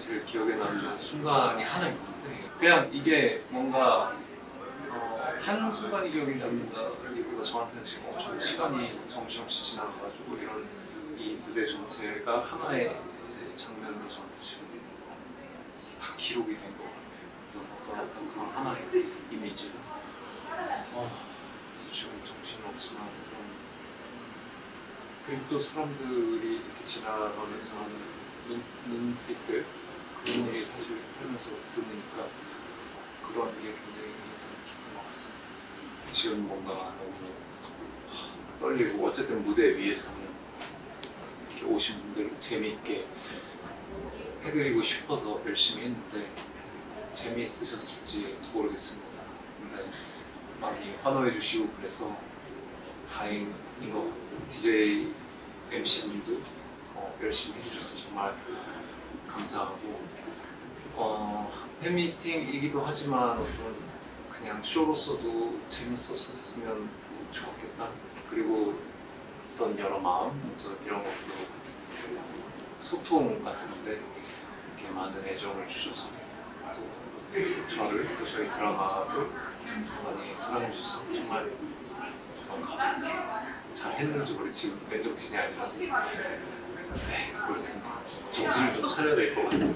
제일 기억에 남는 순간이 하나 있는데 그냥 이게 뭔가 어, 한 순간이 기억이 남는다기보다 저한테는 지금 엄청 시간이 정신없이 지나가가지고 이런 이 무대 전체가 하나의 장면으로 저한테 지금 다 기록이 된 것 같아요. 어떤 어떤 어떤 그런 하나의 이미지가. 어, 그래서 지금 정신없지만 그리고 또 사람들이 이렇게 지나가면서 하는 눈, 눈빛들 그런 일이 사실 살면서 들으니까 그런 게 굉장히 인상 깊은 것 같습니다. 지금 뭔가 너무 하, 떨리고 어쨌든 무대 위에서는 이렇게 오신 분들 재미있게 해드리고 싶어서 열심히 했는데 재미있으셨을지 모르겠습니다. 근데 많이 환호해 주시고 그래서 다행인 것 같고 DJ MC님도 어, 열심히 해주셔서 정말 감사하고 어, 팬미팅이기도 하지만 어떤 그냥 쇼로서도 재밌었으면 좋겠다 그리고 어떤 여러 마음 어떤 이런 것도 소통 같은데 이렇게 많은 애정을 주셔서 또 저를 또 저희 드라마를 많이 사랑해 주셔서 정말 감사합니다. 잘 했는지 모르 지금 맨정신이 아니라서 네 그렇습니다. 정신을 좀 차려야 될 것 같아요.